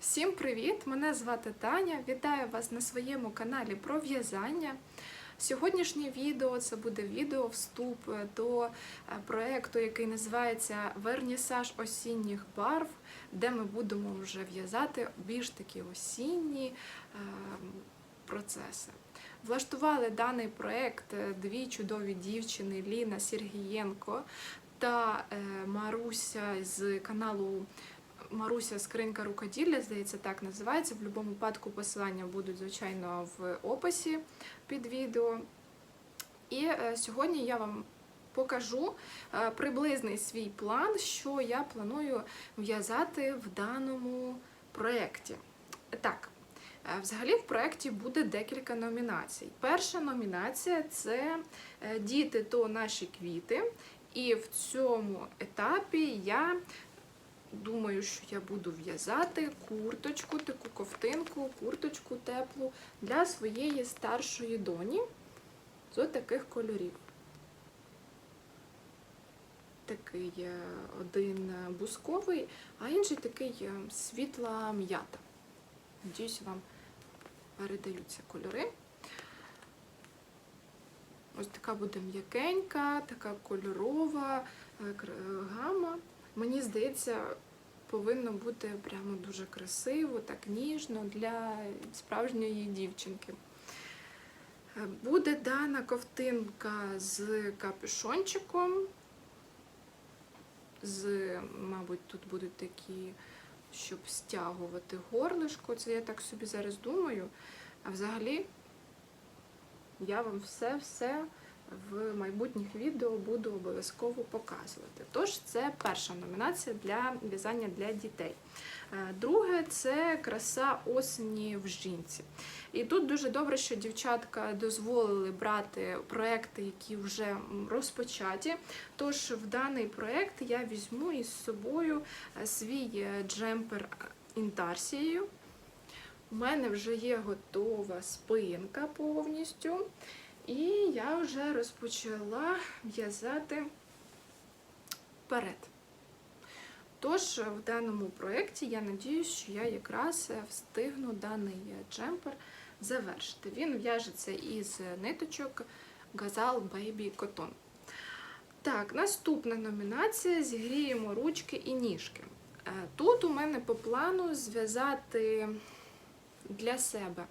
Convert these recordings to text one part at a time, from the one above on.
Всім привіт! Мене звати Таня. Вітаю вас на своєму каналі про в'язання. Сьогоднішнє відео це буде відео вступ до е, проєкту, який називається Вернісаж осінніх барв, де ми будемо вже в'язати більш такі осінні е, процеси. Влаштували даний проєкт е, дві чудові дівчини Ліна Сергієнко та Маруся з каналу Маруся Скринька рукоділля, здається, так називається. В будь-якому випадку посилання будуть, звичайно, в описі під відео. І е, сьогодні я вам покажу е, приблизний свій план, що я планую в'язати в даному проєкті. Так, е, взагалі в проєкті буде декілька номінацій. Перша номінація це Діти то наші квіти. І в цьому етапі я думаю, що я буду в'язати курточку, таку ковтинку, курточку теплу для своєї старшої доні з таких кольорів. Такий один бусковий, а інший такий е, світла м'ята. Надіюсь, вам передаються кольори. Ось така буде м'якенька, така кольорова е, гама. Мені здається, повинно бути прямо дуже красиво, так ніжно для справжньої дівчинки. Е, Буде дана ковтинка з капюшончиком. З, мабуть, тут будуть такі, щоб стягувати горлишко. Це я так собі зараз думаю. А взагалі я вам все-все в майбутніх відео буду обов'язково показувати. Тож це перша номінація для в'язання для дітей. Е, Друге це краса осені в жінці. І тут дуже добре, що дівчатка дозволили брати проекти, які вже розпочаті. Тож в даний проект я візьму із собою е, свій е, джемпер інтарсією. У мене вже є готова спинка повністю. І я вже розпочала в'язати вперед. Тож в даному проєкті я надіюсь, що я якраз встигну даний джемпер завершити. Він в'яжеться із ниточок Gazal Baby Cotton. Так, наступна номінація: зігріємо ручки і ніжки. Е, Тут у мене по плану зв'язати для себе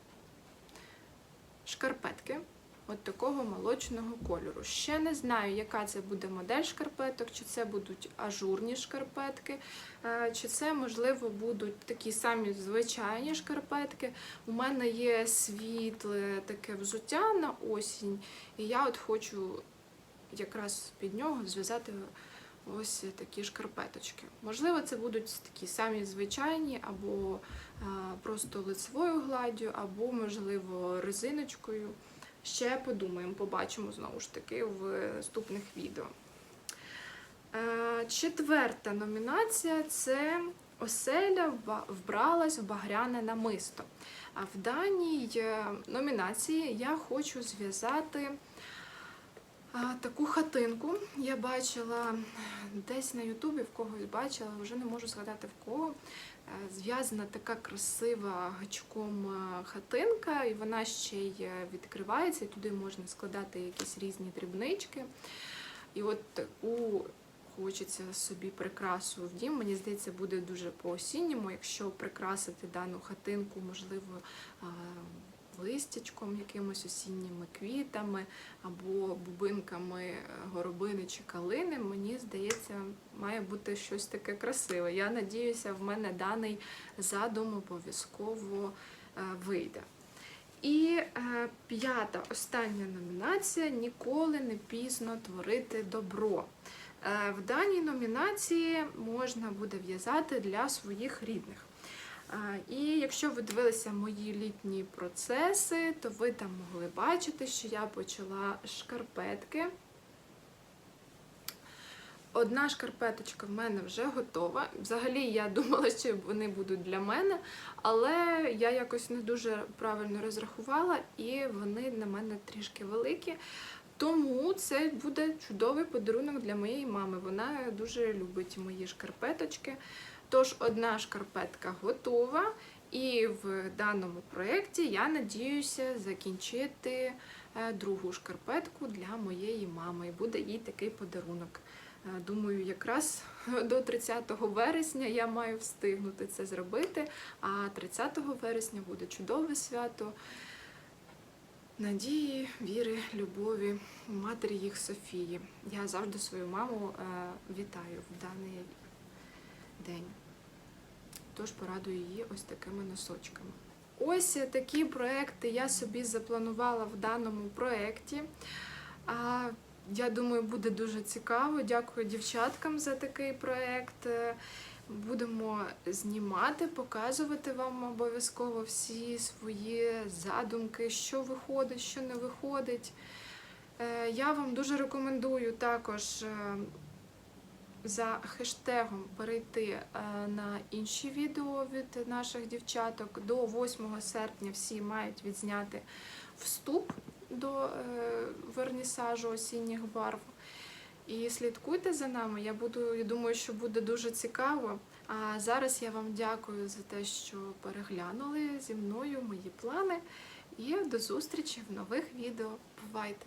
шкарпетки от такого молочного кольору. Ще не знаю, яка це буде модель шкарпеток, чи це будуть ажурні шкарпетки, е, чи це, можливо, будуть такі самі звичайні шкарпетки. У мене є світле таке взуття на осінь, і я от хочу якраз під нього зв'язати. Ось такі шкарпеточки. Можливо, це будуть такі самі звичайні, або просто лицевою гладдю, або, можливо, резиночкою. Ще подумаємо, побачимо знову ж таки в наступних відео. Е, Четверта номінація це оселя вбралась в багряне намисто. А в даній е, номінації я хочу зв'язати таку хатинку. Я бачила десь на Ютубі, в когось бачила, вже не можу згадати в кого. Е, Зв'язана така красива гачком е, хатинка, і вона ще й е, відкривається, і туди можна складати якісь різні дрібнички. І от таку хочеться собі прикрасу в дім. Мені здається, буде дуже по-осінньому, якщо прикрасити дану хатинку, можливо, листячком, якимось осінніми квітами або бубинками е, горобини чи калини, мені здається, має бути щось таке красиве. Я надіюся, в мене даний задум обов'язково е, вийде. І е, п'ята остання номінація Ніколи не пізно творити добро. Е, в даній номінації можна буде в'язати для своїх рідних. І якщо ви дивилися мої літні процеси, то ви там могли бачити, що я почала шкарпетки. Одна шкарпеточка в мене вже готова. Взагалі я думала, що вони будуть для мене, але я якось не дуже правильно розрахувала, і вони на мене трішки великі. Тому це буде чудовий подарунок для моєї мами. Вона дуже любить мої шкарпеточки. Тож одна шкарпетка готова, і в даному проєкті я надіюся закінчити е, другу шкарпетку для моєї мами. І буде їй такий подарунок. Е, Думаю, якраз до 30 вересня я маю встигнути це зробити. А 30 вересня буде чудове свято надії, віри, любові, матері їх Софії. Я завжди свою маму е, вітаю в даний день. Тож порадую її ось такими носочками. Ось такі проекти я собі запланувала в даному проєкті. Я думаю, буде дуже цікаво. Дякую дівчаткам за такий проєкт. Будемо знімати, показувати вам обов'язково всі свої задумки, що виходить, що не виходить. Е, Я вам дуже рекомендую також е, за хештегом перейти е, на інші відео від наших дівчаток. До 8 серпня всі мають відзняти вступ до вернісажу осінніх барв. І слідкуйте за нами. Я буду, я думаю, що буде дуже цікаво. А зараз я вам дякую за те, що переглянули зі мною мої плани. І до зустрічі в нових відео. Бувайте!